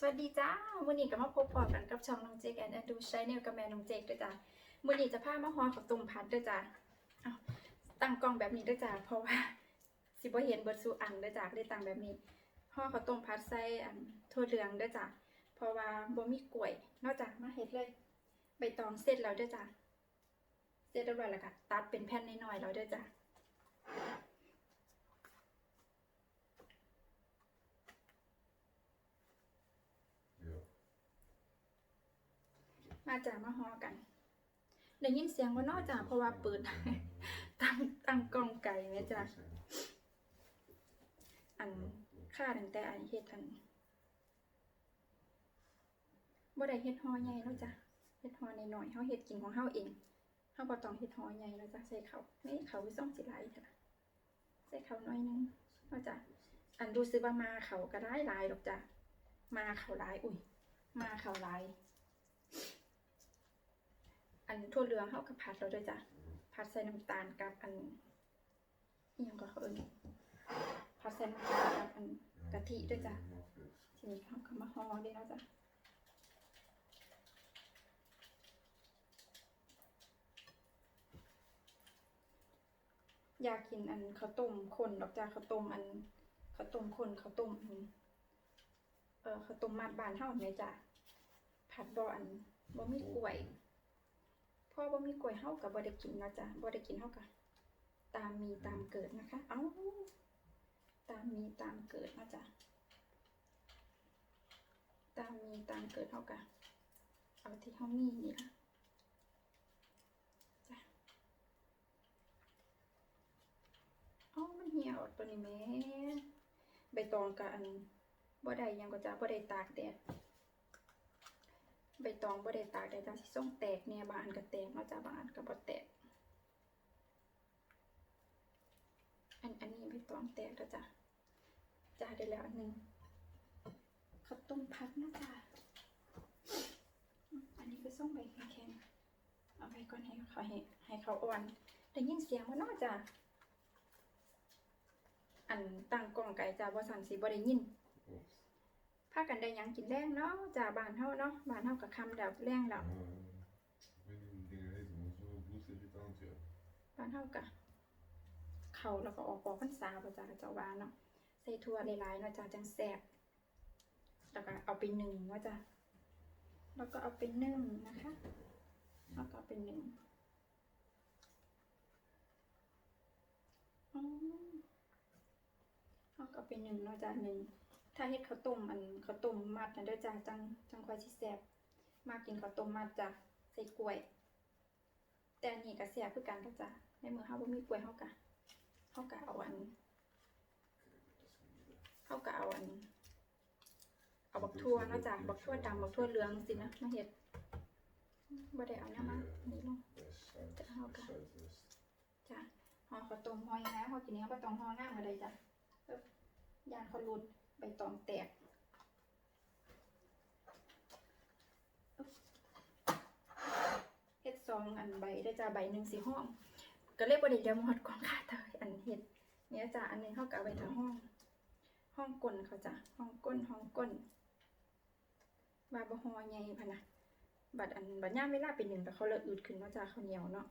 สวัสดีจ้าวันนี้ก็มาพบปอกันกับช่องน้องเจกแอนแอนดูชแนลกับแม่น้องเจกด้วยจ้าวันนี้จะพามาฮอข้าวต้มผัดด้วยจ้าตั้งกล้องแบบนี้ด้วยจ้าเพราะว่า สิบ่เห็นเบิดสู่อันด้วยจ้าได้ตั้งแบบนี้ห่อข้าวต้มผัดใส่อันถั่วเหลืองด้วยจ้าเพราะว่าบ่มีกล้วย นอกจากมาเฮ็ดเลย ใบตองเสร็จแล้วด้วยจ้าเสร็จเรียบร้อยแล้วก็ตัดเป็นแผ่นน้อยๆแล้วด้วยจ้า มาจ้ามาฮอกันได้ยินเสียงว่านอกจากเพราะว่าเปิด ตั้งตั้งกล้องไก่แม่จ้าอันค่าตั้งแต่อันเฮ็ดอันบ่ได้เฮ็ดฮอใหญ่แล้วจ้ะเฮ็ดฮอน้อยๆเฮาเฮ็ดกินของเฮาเองเฮาบ่ต้องเฮ็ดฮอใหญ่แล้วจ้ะใส่ข้าวนี่ข้าวส่องสิหลายเถอะล่ะใส่ข้าน้อยหนึงเนาะจ้ะอันดูซื้อว่ามาเขาก็ได้หลายดอกจ้ะมาเขาหลายอุ้ยมาเขาหลาย อันทั่วเหลืองเฮาก็ผัดแล้วด้วยจ้ะผัดใส่น้ำตาลกับอันอิหยังก็เขาเอิ้นผัดใส่น้ำตาลกับอันกะทิด้วยจ้ะทีนี้เขาก็มาห่อได้แล้วจ้ะอยากกินอันข้าวต้มคนดอกจ้าข้าวต้มอันข้าวต้มคนข้าวต้มอันเออข้าวต้มมัดบานเท่าไหมจ้ะผัดบ่อันบ่มีกล้วย พราะบ่มีกล้วยเฮากับบ่ได้กินนะจ้ะบ่ได้กินเฮากับตามมีตามเกิดนะคะ เอ้า ตามมีตามเกิดนะจ๊ะตามมีตามเกิดเท่ากันเอาที่เขามีนี่ละจ้ะเอ้ามันเหี่ยวตัวนี้แม่ใบตองกับอันบ่ได้ยังก็จะบ่ได้ตากแดด ใบตองบ่ได้ตากแดดจ้ะสิส่งแตกเนี่ยบางอันก็แตกเนาจ้ะบางอันก็บ่แตก อันอันนี้ใบตองแตกแล้วจ้ะจ้าได้แล้วอันหนึ่งข้าวต้มพัดนะจ้าอืมอันนี้คือส่งใบแข็งๆเอาไปก่อนให้เขาให้ให้เขาอ่อนได้ยินเสียงว่านาจ้าอันตั้งกล้องไก่จ้าบ่สันสิบ่ได้ยินากันได้หยังกินแรงเนาะจ้าบ้านเฮาเนาะบ้านเฮาก็คำดับแรงแล้ว Ik weet niet hoe dingen heet, maar zo'n bloedirritant, ja. บ้านเฮากะเขาแล้วก็ออกปอกพรรษาบ่จ้าเจ้าว่าเนาะใส่ถั่วหลายๆเนาะจ้าจังแซ่บแล้วก็เอาไปนึ่งเนาะจ้าแล้วก็เอาไปนึ่งนะคะแล้วก็เอาไปนึ่งอ๋อแล้วก็เอาไปนึ่งเนาะจ้านึ่ง ถ้าเฮ็ดข้าวต้มอันข้าวต้มมัดนั่นด้อจ้าจังจังค่อยสิแซ่บมากินข้าวต้มมัดจ้ะใส่กล้วย แต่อันนี้ก็เสียคือกันก็จ้ะในเมื่อเฮาบ่มีกล้วยเฮาก็เฮาก็เอาอันเฮาก็เอาอันเอาบักทั่วนะจ้ะบักทั่วดำบักทั่วเหลืองสินะมาเฮ็ดบ่ได้เอาน้ำมานี่ลง Bij Zuid- Ja, oké. Zuidwest. จ้ะห่อข้าวต้มห่อยังไงห่อกินนี้ก็ต้องห่อหน้ามาเลยจ้ะเอิบยานเขาหลุด ใบตองแตกอึ๊บเฮ็ดซองอันใบได้จ้ะใบหนึ่งสีห้อง ก็เลยบ่ได้เลี้ยงหมดก่อนค่ะเธออันเฮ็ดเนี่ยจ้ะอันหนึงเฮาก็เอาไว้ทางห้อง ห้องก้นเขาจ้ะห้องก้นห้องก้นว่าบ่ห่อใหญ่พะนะบัดอันบัดย่ามเวลาเป็นหนึ่งแต่เขาเลยอืดขึ้นเนาะจ้ะเขาวเหนียวเนาะ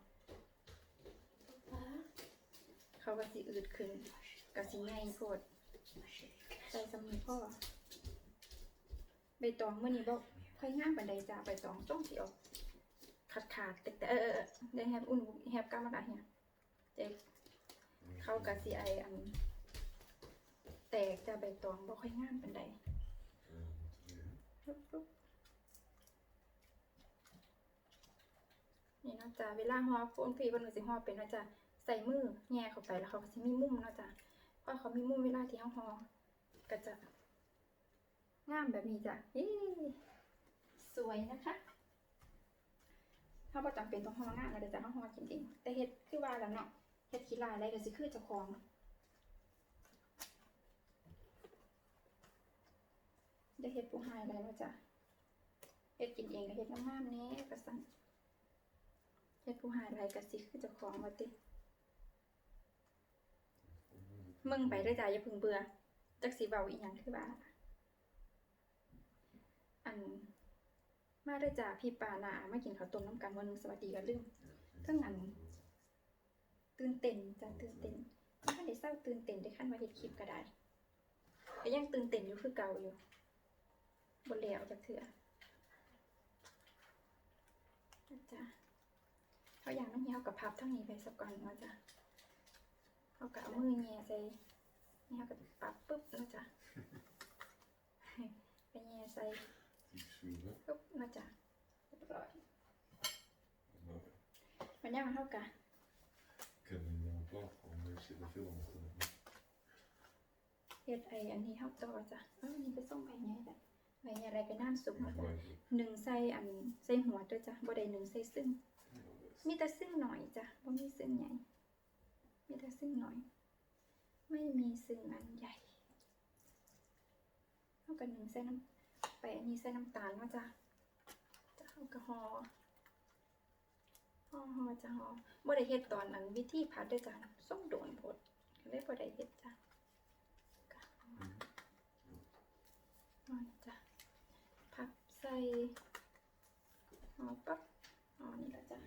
เขาก็สิอืดขึ้นก็สิง่ายโพด ใส่สำนีพ่อใบตองเมื้อนี้บ่ค่อยง่ามปานใดจ้าใบตองต้องสิออกขาดขาดแต่แต่เออได้แฮบอุ่นแฮบกามาดาเฮียเจ๊เข้าก็สิไออัน แตกจ้าใบตองบ่ค่อยงามปานใด Eh, wat wil je? ปึ๊บปึ๊บนี่นาะจ้าเวลาฮอโฟนฟรีเพิ่นก็สิฮอเป็นนาะจ้าใส่มือแง่เข้าไปแล้วเขาก็สิมีมุมนาะจ้า พอเขามีมุมเวลาที่เฮาฮอก็จะงามแบบนี้จ้ะเอ๊สวยนะคะถ้าบ่จำเป็นต้องฮองงามอะไรจ้ะเฮาฮอกินเองแต่เฮ็ดคือว่าแล้วเนาะเฮ็ดขี้ลายอะไรก็สิคือเจ้าของได้เฮ็ดผู้หายอะไรเนาจ้ะเฮ็ดกินเองก็เฮ็ดงามๆแหน่ก็สั่นเฮ็ดผู้หายอะไรก็สิคือเจ้าของว่าติ มึงไปเด้อจ้าอย่าพึ่งเบื่อจักสิเว้าอีหยังคือว่าอัน มาได้อจ้าพี่ปานามากินข้าวต้มน้ำกันวันนึงสวัสดีกันลืมทั้งอัน ตื่นเต้นจ้ะตื่นเต้นถ้าได้เศร้าตื่นเต้นได้ขั้นว่าเฮ็ดคลิปก็ได้ก็ยังตื่นเต้นอยู่คือเก่าอยู่บนแล้วจากเถื่อจ๊ะเขาอย่างนั้นเหี่ยวกับพับทั้งนี้ไปสักก่อนเนาะจ้ะ เขากับเอามือแง่ใส่นี่เขากับปับปุ๊บนะจ้ะไปแง่ใส่ปุ๊บนะจ้ะเรียบร้อยมันย่างมันเท่ากัน ik heb een nieuwe plaat van, maar ik zit er veel aan te doen. เฮ็ดไออันนี้เฮาต่อจ้ะเอออันนี้ไปส่งไปไงจ้ะไปไงอะไรไปน้ำซุปเนาจ้ะหนึ่งใส่อันใส่หัวด้วยจ้ะบ่ได้หนึ่งใส่ซึ่ง มีแต่ซึ่งหน่อยจ้ะบ่มีซึ่งใหญ่ มีแต่ซึ่งหน่อย ไม่มีซึ่งอันใหญ่เฮากันหนึ่งใส่น้ำไปอันนี้ใส่น้ำตาลเนาะจ้ะจะเฮาก็ห่อห่อห่อจะห่อบ่ได้เฮ็ดตอนอันวิธีผัดเด้วยจ้ะส่งโดนพดก็เลยบ่ได้เฮ็ดจ้ะก็ห่อนจ้ะพับใส่ห่อปั๊บห่อนี่ละจ้ะ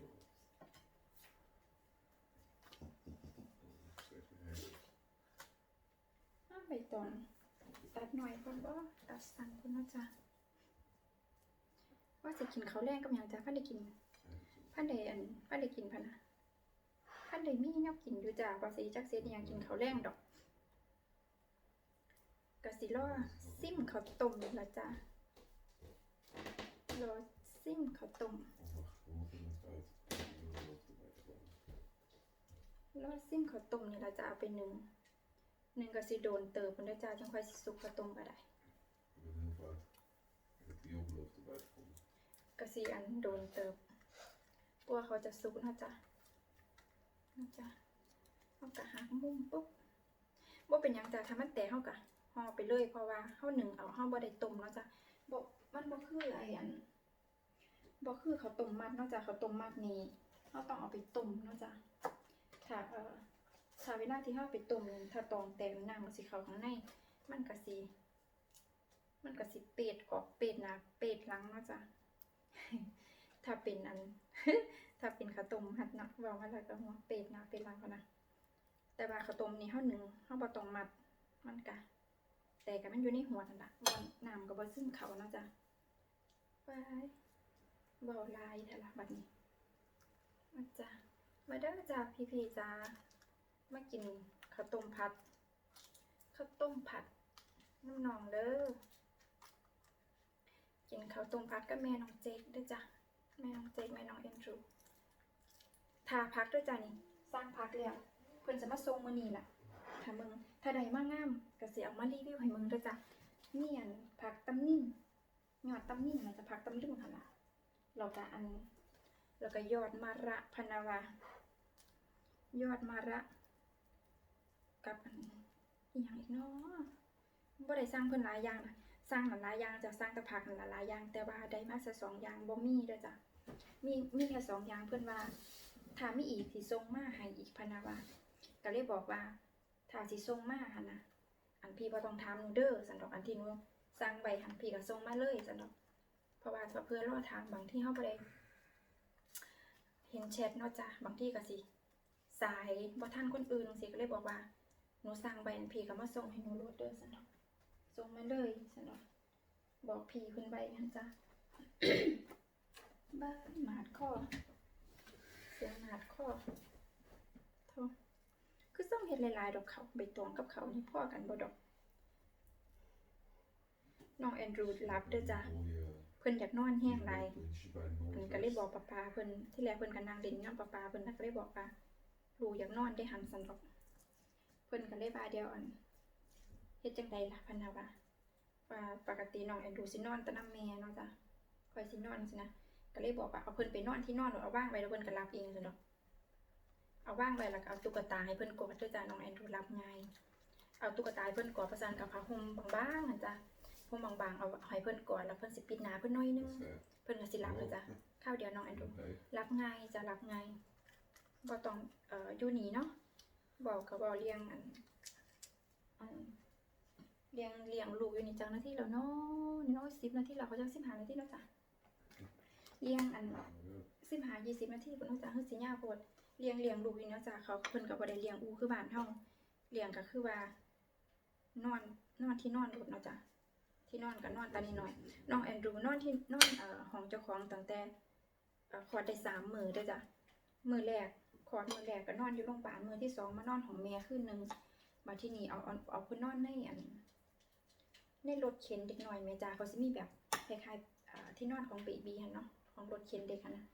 อ้าวใบ ตอง ตัดหน่อยก่อนบ่ตัดสั้นก่อนนาะจ้ะว่าจะกินเขาแรงกับยังจ้ะพันได้กินพันได้อันพันได้กินพันนะพันได้มีแนวกินอยู่จ้ะว่าสิจักเสียอิหยังกินเขาแรงดอกก็สิรอซิมเขาต้มนี่ล่ะจ้ะรอซิมเขาต้มรอซิมเขาต้มนี่ละจ้ะเอาไปหนึ่ง หนึ่งก็สิโดนเติบพุ่นเด้อจ้ะจังค่อยสิสุกข้าวต้มก็ได้ Ik ben heel fout. Ik heb die oploop erbij gevonden. กสีอันโดนเติบกลัวเขาจะสุกนะจ๊ะนะจ๊ะเขากะหักมุมปุ๊บว่าเป็นหยังจ้ะถ้ามันแตกเขากะห่อไปเลยเพราะว่าเขาหนึ่งเอาเขาบ่ได้ต้มเนาะจ๊ะบอกมันบ่คือไอ้อันบ่คือเขาวต้มมัดเนาะจ๊ะเขาวต้มมัดนี่เขาต้องเอาไปต้มเนาะจ๊ะถ้าเอ่อ ถ้าเวลาที่เขาเอาไปต้มถ้าตองแตกน้ำมันสิเข้าข้างใน มันก็สิมันก็สิเป็ดออกเป็ดหน้าเป็ดหลังเนาะจ๊ะถ้าเป็นอัน ถ้าเป็นข้าวต้มหัดนะเว่าว่าแล้วก็หัวเป็ดนะเป็ดลังเขานะแต่ว่าข้าวต้มนี่เฮาหนึ่งเฮาบ่ต้องมัดมันกะแต่ก็มันอยู่ในหัวนั่นล่ะมันน้ำก็บ่ซึมเข้าเนาะจ้ะไปเว้าลายแท้ละบัดนี้มาจ้ะมาเด้อจ้ะพี่ๆจ้า มากินข้าวต้มผัดข้าวต้มผัดน้ำนองเด้อกินข้าวต้มพัดกับแม่น้องเจคด้วยจ้ะแม่น้องเจคแม่น้องเอ็นดรูทาพักด้วยจ้ะนี่สร้างพักแล้วเพิ่นจะมาส่งมือนี้ล่ะถ้ามึงถ้าใดมากงามก็สิเอามารีวิวให้มึงด้วยจ้ะเนี่อันผักตำนิ่งยอดตำนิ่งน่ะจะผักตำลึงหั่นล่ะแล้วก็อันแล้วก็ยอดมะระพนาวายอดมะระ กับอันอีหยังอีกเนาะบ่ได้สั่งเพิ่นหลายอย่างนะสร้างหลายอย่างจะสร้างต่ผักหลายอย่าง แต่ว่าได้มาแค่สองอย่างบ่มีเด้อจ้ะมีมีแค่สองอย่างเพื่อนว่าถ้ามีอีกสิส่งมาให้อีกพนะว่าก็เลยบอกว่าถ้าสิส่งมาหั่นนะอันพี่บ่ต้องถามหนูเด้อสันดอกอันที่หนูสั่งไว้หันพี่ก็ส่งมาเลยสันดอก เพราะว่าเพื่อรอถามบางที่เฮาบ่ได้เห็นแชทเนาะจ้ะบางที่ก็สิสายบ่ทันคนอื่นจังซี่ก็เลยบอกว่า หนูสั่งไว้อันพี่ก็มาส่งให้หนูโลดเด้อสันอกส่งมาเลยสนอบอกพี่คุณใบหันจ้ะบ้านหมาดข้อเสียงหมาดข้อโทษคือต้องเห็ดลายๆดอกเขาใบตองกับเขานี่พ่อกันบ่ดอกน้องแอนดรูรับเด้อจ้ะเพิ่นอยากนอนแห้งหลาย puntje bij de เพิ่นก็เลยบอกป้าปาเพิ่นที่แรกเพิ่นก็นั่งเล่นน้ำป้าปาเพิ่นก็เลยบอกว่าลูกอยากนอนได้หันสันดอก เพิ่นก็เลยว่าเดียวอันเฮ็ดจังไดล่ะพันนะว่าว่าปกติน้องแอนดูสินอนแตะน้ำแม่เนาะจ้ะคอยสินอนสินะก็เลยบอกว่าเอาเพิ่นไปนอนที่นอนหรือเอาว่างไว้แล้วเพิ่นก็รับเองซั่นดอกเอาว่างไว้แล้วก็เอาตุ๊กตาให้เพิ่นกอดด้วยจ้ะน้องแอนดูรับง่ายเอาตุ๊กตาให้เพิ่นกอดประสานกับผ้าห่มบางๆหั่นจ้ะห่มบางๆเอาให้เพิ่นกอดแล้วเพิ่นสิปิดหน้าเพิ่นหน่อยนึง Dat is, eh, เพิ่นก็สิรับเลยจ้ะข้าวเดียวน้องแอนดู oké. รับง่ายจะรับง่ายบ่ต้องเอ่ออยู่นี่เนาะ บอกก็บอกเรียงอันอันเลี้ยงเลี้ยงลูกอยู่ในจังนาทีแล้วเนาะนี่เนาะสิบนาทีแล้วเขาจะสิบหานาทีแล้วจ้ะเลี้ยงอันสิบหายี่สิบนาทีเนต้องจ้าคือสิยาวโพดเลี้ยงเลี้ยงลูกอยู่เนาะจ้ะเขาเพิ่นก็บ่ได้เลี้ยงอูคือบ้านเฮาเลี้ยงก็คือว่านอนนอนที่นอนโดเนาะจ้ะที่นอนก็นอนตานิดหน่อยน้องแอนดรูนอนที่นอนเอ่อห้องเจ้าของตั้งแต่เอ่อคอดได้สามมือเด้จ้ะมือแรก คลอดมือแรกก็นอนอยู่โรงพยาบาลมือที่สองมานอนของแม่คืนหนึ่งมาที่นี่เอาเอาเอาเพิ่นนอนในอันในรถเข็นเด็กหน้อยแม่จ้ะเขาสิมีแบบคล้ายๆที่นอนของเบบีหั่นเนาะของรถเข็นเด็กนะ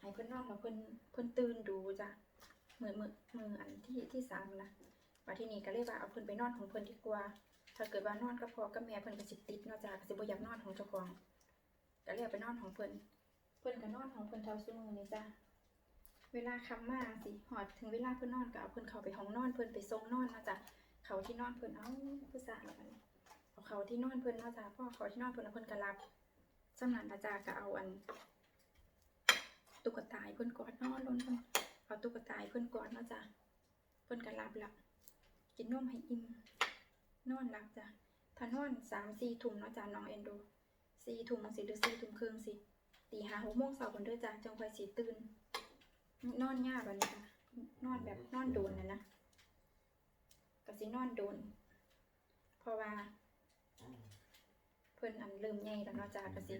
ให้เพิ่อนนอนแล้วเพิ่อนเพิ่อนตื่นดูจ้ะมือมือมืออันที่ที่สามนะมาที่นี่ก็เลยว่าเอาเพิ่อนไปนอนของเพิ่อนดีกว่า ถ้าเกิดว่านอนกับพ่อกับแม่เพิ่อนก็สิติดเนาะจ้ะก็สิบอยากนอนของเจ้าของก็เลยไปนอนของเพิ่อนเพิ่อนก็นอนของเพิ่อนเท่าซุมื้อนี้จ้ะ เวลาค่ำมาสิฮอดถึงเวลาเพิ่อนนอนก็เอาเพิ่อนเขาไปห้องนอนเพิ่อนไปส่งนอนเนาะจ้ะเขาที่นอนเพิ่อนเอาผู้สาวแล้วบัดนี้เอาเขาที่นอนเพิ่อนเนาะจ้ะพ่อเขาที่นอนเพิ่อนแล้วเพิ่อนก็รับสำนันอาจารย์ก็เอาอัน ตุ๊กตาให้เพิ่อนกอดนอนลงเพิ่อนเอาตุ๊กตาให้เพิ่อนกอดเนาะจ้ะเพิ่อนก็หลับละกินนมให้อิ่มนอนหลับจ้ะถ้านอนสามสี่ทุ่มเนาะจ้ะน้องเอ็นดูสี่ทุ่มสิหรือสี่ทุ่มครึ่งสิตีห้าหกโมงเช้าเพิ่นเด้อจ้ะจังคอยสิตื่น นอนยากบัดนี้จ้ะนอนแบบนอนโดนนะนะก็สินอนโดน เพราะว่า เพิ่นอันเริ่มใหญ่แล้วเนาะจ้ะก็สิ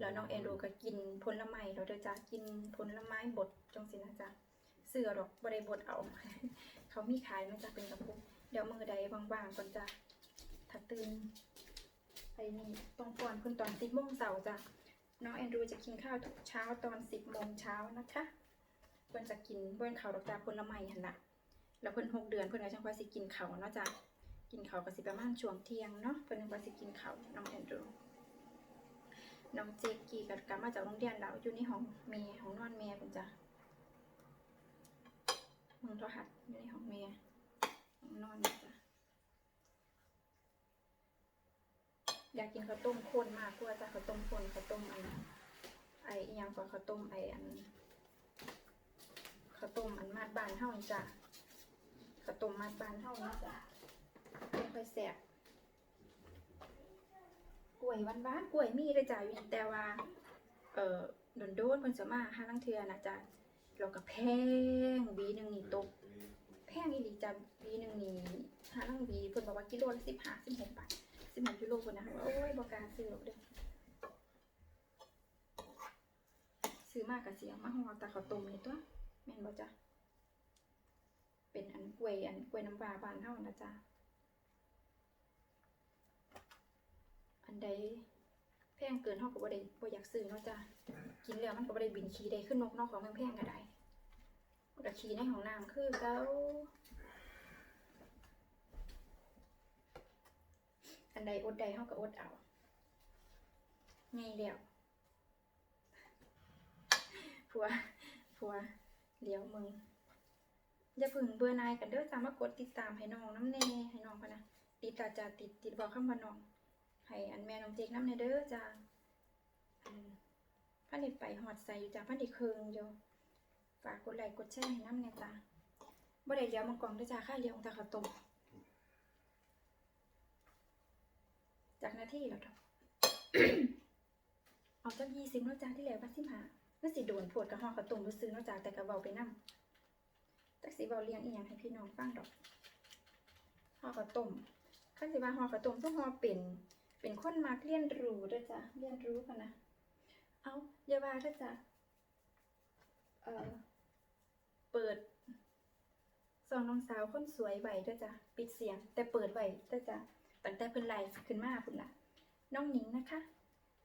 แล้วน้องเอโดก็กินผลไม้เราเด้อจ้ากินผลไม้บดจังสินะจ๊ะเสือดอกบ่ได้บดเอา เขามีขายมันจะเป็นกระปุกเดี๋ยวมือใดว่างๆก่อนจ้ะถ้าตื่นไปนี่ต้องก่อนเพิ่นตอน10โมงเช้าจ้ะน้องแอนดรูจะกินข้าวทุกเช้าตอน10โมงเช้านะคะ เพิ่นจะกินเพิ่นข้าวดอกจ้าผลไม้หั่นล่ะแล้วเพิ่นหกเดือนเพิ่นก็จังค่อยสิกินข้าวเนาะจ้ะกินข้าวก็สิประมาณช่วงเที่ยงเนาะเพิ่นจังค่อยสิกินข้าวน้องแอนดรูน้องเจก,กีกับกลับมาจากโรงเรียนแล้วอยู่ในห้องเมย์ห้องนอนเมย์เป็นจ้ะมึงโทรหัดอยู่ในห้องเมย์ห้องนอนนจ้ะอยากกินข้าวต้มข้นมากกว่าจ้ะข้าวต้มข้นข้าวต้มอันไอยังกว่าข้าวต้มไออัน ข้าวต้มอันมาดบานเฮานี่จ้ะข้าวต้มมาดบานเฮานี่จ้ะไม่ค่อยแซ่บกล้วยหวานๆกล้วยมีเลยจ้ะอยู่นี่แต่ว่า เอ่อโดนโดนๆเพิ่นจะมาห้าลังเทือนะจ้ะแล้วก็แพงบีหนึ่งนี่ตกแพงอีหลีจ้ะบีหนึ่งนี่ห้าลังบีเพิ่นบอกว่ากิโลละสิบห้าสิบหกบาทสิบหกกิโลคนนะโอ้ยบ่กล้าซื้อหรอกเด้อซื้อมากก็เสียมาห่อแต่ข้าวต้มนี่ตัว แม่นบ่จ้ะเป็นอันกล้วยอันกล้วยน้ำปลาบานเฮานะจ้ะอันใดแพงเกินเท่ากับบ่ได้บ่อยากซื้อเนาะจ้ะกินแล้วมันก็บ่ได้บินขี้ได้ขึ้นนกนอกของแพงๆก็ได้ก็ขี้ในห้องน้ำคือเก่าอันใดอดใดเฮาก็อดเอาไงแล้วผัวผัว เลี้ยวมึงอย่าพึ่งเบื่อนายกันเด้อจ้ามากดติดตามให้น้องน้ำแน่ให้น้องพนะติดตาจาติดติดบอกคำว่าน้องให้อันแม่น้องเจกน้ำในเด้อจ้าอันพันเด็ไปหอดใส่อยู่จ้าพันเด็เคืองอยู่ฝากกดไลค์กดแชร์ให้น้ำในจ้าบ่ได้เลี้ยวมังกรเด้อจ้าค่าเลี้ยวของตาขาวต้มจากหน้าที่แล้วดอกเอาจักยี่สิบเนาะจ้าที่เหลือบัดสิบห้า นั่นสิโดนโผดกับห่อข้าวต้มซื้อนาะจ้าแต่ก็เบาไปนำจักสิเบาเลี้ยงอีหยังให้พี่น้องฟังดอกห่อข้าวต้มข้าสิว่าฮอกระต้มต้องฮอเป็นเป็นคนมักเรียนรู้เด้วยจ้ะเรียนรู้กันนะเอาอย่าว่าเด้อจ้ะเอ่อเปิดสองน้องสาวคนสวยไว้เด้วยจ้ะปิดเสียง แต่เปิดไว้เด้วยจ้ะตั้งแต่เพิ่นไลฟ์ขึ้นมาพุ่นล่ะน้องหนิงนะคะ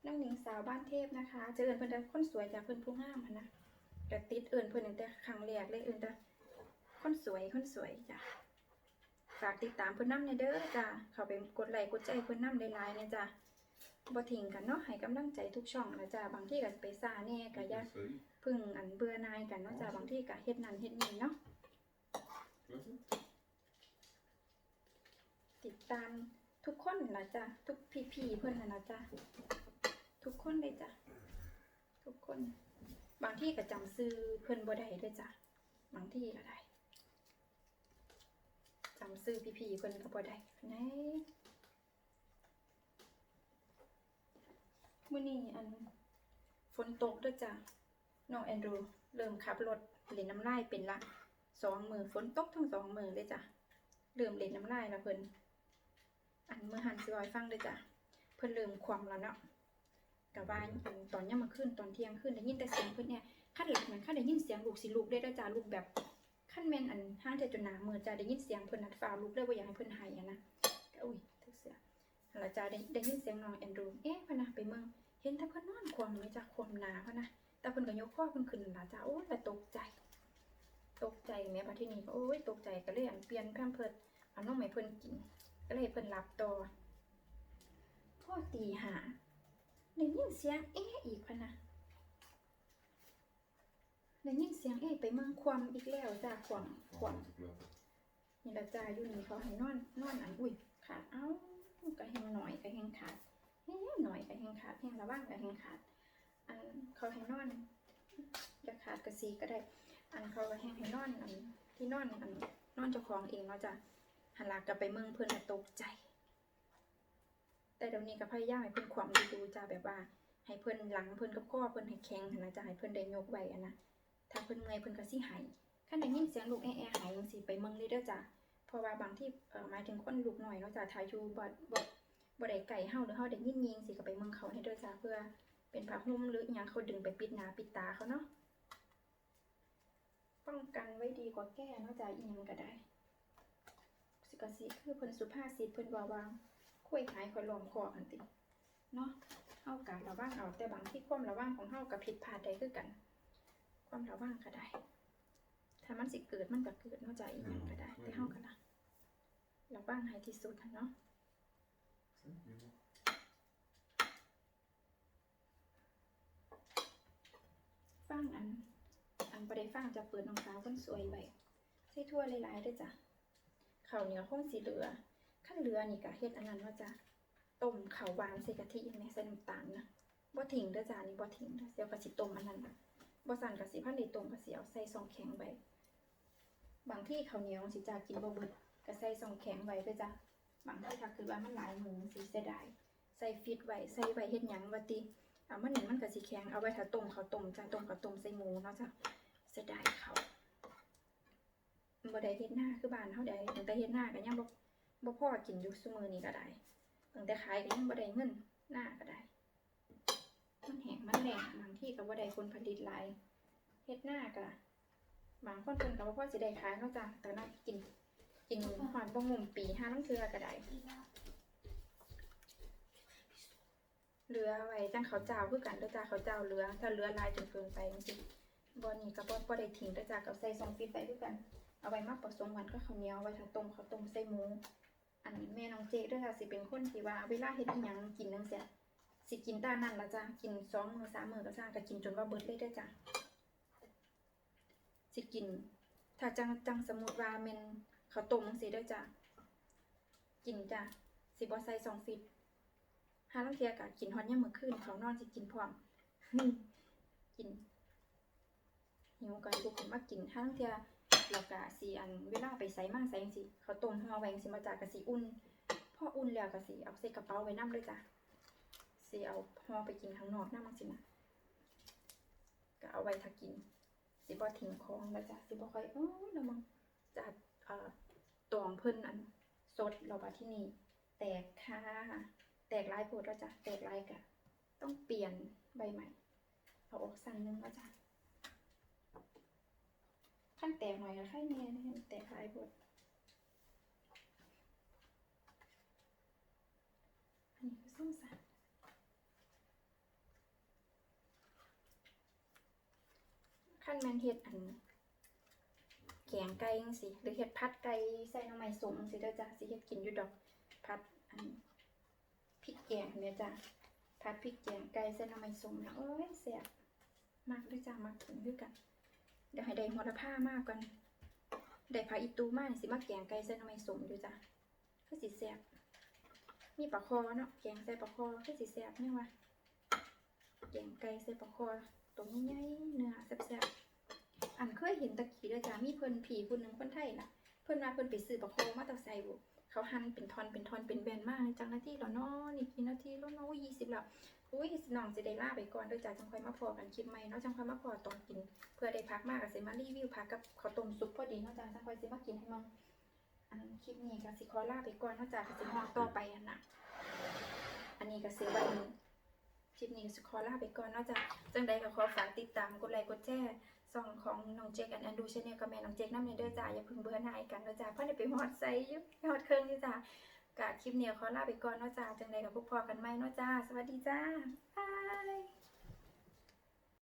น้องหนิงสาวบ้านเทพนะคะ เจอเอิญเพิ่นแต่คนสวยจ้ะเพิ่นผู้งามนะแต่ติดเอิญเพิ่นแต่ครั้งแรกเลยเอิญแต่คนสวยคนสวยจ้ะฝากติดตามเพื่อนน้ำในเด้อจ้าเข้าไปกดไลค์กดใจเพื่อนน้ำได้หลายๆนะจ้าบ่ทิ้งกันเนาะให้กำลังใจทุกช่องนะจ้าบางที่ก็ไปซ่าแน่ก็ย่าพึ่งอันเบื่อนายกันเนาะจ้าบางที่ก็เฮ็ดนั่นเฮ็ดนี่เนาะติดตามทุกคนนะจ้าทุกพี่ๆเพื่อนนะจ้าทุก คนเลยจ้าทุกคน บางที่ก็จำซื้อเพื่อนบ่ได้เลยจ้าบางที่ก็ได้จำซื้อพี่ๆเพิ่นก็บ่ได้ไหนมื่อนี้อันฝนตกด้วยจ้ะน้องแอนดรูเริ่มขับรถเล่นน้ำลายเป็นละสองมือฝนตกทั้งสองมือเลยจ้ะเริ่มเล่นน้ำลายแล้วเพิ่นอันเมื่อหันสิบอยฟังเลยจ้ะเพิ่นเริ่มความแล้วเนาะ กับว่าอันตอนย่ำมาขึ้นตอนเที่ยงขึ้นได้ยินแต่เสียงเพิ่นเนี่ยขั้นหลักเหมือนขั้นได้ยินเสียงลูกสิลูกได้ด้วยจ้ะลูกแบบขั้นแม่นอันห้างเทจนหนามือจ้ะได้ยินเสียงเพิ่อนนัดฟ้าลูกได้ว่าอยากให้เพิ่อนหายอะนะก็อุ้ยทุกเสียหลังจากได้ได้ยินเสียงน้องแอนดรูเอ๊ะพะนะไปเมืองเห็นแต่เพิ่นนอนความไหมจ้ะความหนาพะนะแต่เพิ่นก็ยกข้อเพิ่นขึ้นหนาจ้ะโอ้ยแต่ตกใจ ตกใจแม่บัดทีนี้ก็โอ้ยตกใจก็เลยอันเปลี่ยนแพมเพิร์สเอานมให้เพิ่อนกิน ก็เลยเพิ่อนหลับต่อพ่อตีหา ได้ยินเสียงเอ๊ะอีกพะนะได้ยินเสียงเอ๊ะไปเมืองความอีกแล้วจ้ะความความนี่ละจ้าอยู่นี่เขาให้นอนนอนอันอุ้ยขาดเอ้ากระแหงหน่อยกระแหงขาดแห้งหน่อยกระแหงขาดแหงระว่างกระแหงขาด อันเขาให้นอนจะขาดกระซีก็ได้ อันเขาก็แหงให้นอนอันที่นอนอันนอนเจ้าของเองเนาะจ้ะหันหลังกลับไปเมืองเพิ่นน่ะตกใจ แต่เดี๋ยวนี้ก็พยายามให้เพิ่นความดูๆจ้าแบบว่า ให้เพิ่นหลังเพิ่นกับข้อเพิ่นให้แข็งนะจ้ะให้เพิ่นได้ยกไว้อันะถ้าเพิ่นเมื่อยเพิ่นก็สิหายคันได้ยินเสียงลูกแอะๆหายจังซี่ไปเมืองเลยเด้อจ้ะเพราะว่าบางที่เอ่อหมายถึงคนลูกหน่อยเนาะจ้ะทายอยู่บ่บ่บ่ได้ไก่เฮาหรือเฮาได้ยินยิงสิก็ไปเมืองเขาให้เด้อจ้ะเพื่อเป็นผ้าห่มหรืออิหยังเขาดึงไปปิดหน้าปิดตาเขาเนาะป้องกันไว้ดีกว่าแก้เนาะจ้ะอีหยังก็ได้สิกสิคือเพิ่นสุภาษิตเพิ่นว่าว่า คุยหายคอยล้อมคอกันติเนาะเฮาก็ระวังเอาแต่บางที่ความระวังของเฮาก็ผิดพลาดได้คือกัน ความระวังก็ได้ ถ้ามันสิเกิดมันก็เกิดเนาะจ้ะอีหยังก็ได้ แต่เฮาก็ละระวังให้ที่สุดหั้นเนาะฟังอัน อันบ่ได้ฟังจะเปิดน้องสาวคนสวยไว้ใส่ทั่วหลายๆเด้อจ้ะข้าวเหนียวคงสิเหลือ ขั้นเหลือนี่ก็เฮ็ดอันนั้นว่าจะต้มข้าวหวานใส่กะทิแม่ใส่น้ำตาลนะบ่ทิ้งเด้อจ้ะนี่บ่ทิ้งเด้อเดี๋ยวก็สิต้มอันนั้นนะบ่สั่นก็สิพันได้ต้มก็สิเอาใส่ซองแข็งไว้บางที่ข้าวเหนียวสิจ้ากินบ่เบิดก็ใส่ซองแข็งไว้เด้อจ้ะบางที่ถ้าคือว่ามันหลายมื้อสิเสียดายใส่ฟิตไว้ใส่ไว้เฮ็ดหยังว่าติเอามันนี่มันก็สิแข็งเอาไว้ถ้าต้มข้าวต้มจ้ะต้มข้าวต้มใส่หมูเนาะจ้ะเสียดายเขาบ่ได้เฮ็ดหน้าคือบ้านเฮาได้ตั้งแต่เฮ็ดหน้าก็ยังบ่ บ่พอกินอยู่ซุมือนี้ก็ได้ตั้งแต่ขายก็ยังบ่ได้เงินหน้าก็ได้ มันแห้งมันแรงบางที่ก็บ่ได้ผลผลิตหลายเฮ็ดหน้าก็บางคนเพิ่นก็บ่พอสิได้ขายเนาจ้ะแต่น่ากิน กินฮอดบ่งุ่มปีห้าลังเทื่อก็ได้เรือไว้จังเขาเจ้าคือกันเด้อจ้าเขาเจ้าเรือถ้าเรือลายจนเกินไปจังซี่บ่นี่ก็บ่บ่ได้ทิ้งเด้อจ้าก็ใส่ซองฟิตไว้คือกัน เอาไว้มาผสมกันกับข้าวเหนียวไว้ถ้าต้มข้าวต้มใส่หมู อันแม่น้องเจเด้อค่ะสิเป็นคนที่ว่า เวลาเฮ็ดอีหยังกินจังซี่สิกินตานั่นละจ้ากินสองมือสามมือก็จ้าก็กินจนว่าเบิดเลยเด้จ้าสิกิน ถ้าจังจังสมมุติว่าแม่นข้าต้มจังซี่เด้จ้ากินจ้าสิบ่ใส่ซองฟิตหาลังเทียก็กินฮอนยามมื้อคืนเขานอนสิกินพร้อมนี่กินหิวก็ลุกขึ้นมากินหาลังเทีย แล้วก็สิอันเวลาไปไสมาไสจังซี่เขาต้มห่อไว้จังซี่มาจากก็สิอุ่นพออุ่นแล้วก็สิเอาใส่กระเป๋าไว้นำเลยจ้ะสิเอาห่อไปกินข้างนอกนำจังซี่นะก็เอาไว้ถ้ากินสิบ่ทิ้งของแล้วจ้ะสิบ่ค่อยโอ้แล้วมึงจัดเอ่อตวงเพิ่นอันสดแล้วบัดที่นี่แตกค่ะแตกลายโพดแล้วจ้ะแตกลายกะต้องเปลี่ยนใบใหม่ เอาออกสั้นนึงแล้วจ้ะ ขั้นแตกหน่อยก็ไข่แน่นะแตกลายโพดอันนี้คือส้มสันขั้นแมนเฮ็ดอันแกงไก่จังสิหรือเฮ็ดพัดไก่ใส่น้ำไม้สมจังสิเด้อจ้ะสิเฮ็ดกินอยู่ดอกพัดอันพริกแกงเนี่ยจ้ะผัดพริกแกงไก่ใส่น้ำมันส้มนะโอ้ยแซ่บมากด้วยจ้ะมากถึงด้วยกัน เดี๋ยวให้ได้หัวละผ้ามากกันได้ผักอีตูมากสิมาแกงไก่ใส่น้ำมันสมอยู่จ้ะคือสิแซ่บมีปลาคอเนาะแกงใส่ปลาคอคือสิแซ่บเนี่ยว่ะแกงไก่ใส่ปลาคอตัวใหญ่ๆเนื้อแซ่บๆอันเคยเห็นตะกี้ด้วยจ้ะมีเพิ่นผีผู้หนึ่งคนไทยน่ะ เพิ่นว่าเพิ่นไปซื้อปลาคอมาแตะไซบุเขาหั่นเป็นทอนเป็นทอนเป็นแบนมากจังนาทีแล้วเนาะนี่กี่นาทีแล้วเนาะยี่สิบแล้ว อุ้ยน้องจะได้ลาไปก่อนเด้วยจ้าจังค่อยมาพอกันคลิปใหม่เนาะจังค่อยมาพอตอนกิน เพื่อได้พักมากก็สิมารีวิวพักกับข้าวต้มซุปพอดีเนาะจ้าจังค่อยสิมากินให้มึงอันคลิปนี้ก็สิขอล่าไปก่อนเนาะจ้าก็สิฮอดต่อไปอันน่ะอันนี้ก็สิไว้คลิปนี้ก็สิขอล่าไปก่อนเนาะจ้าจังใดก็ขอฝากติดตามกดไลค์กดแชร์ส่องของน้องเจคแอนแอนดูชาแนลกับแม่น้องเจคน้ำเนเด้อจ้าอย่าพิ่งเบื่อหน่ายกันเนาะจ้าเพราะได้ไปฮอดไซส์อยู่ฮอดเครื่องนี่จ้า กะคลิปเนี้ยขอลาไปก่อนเนาะจ้าจังใดกับพวกพอกันไหมเนาะจ้า สวัสดีจ้าบาย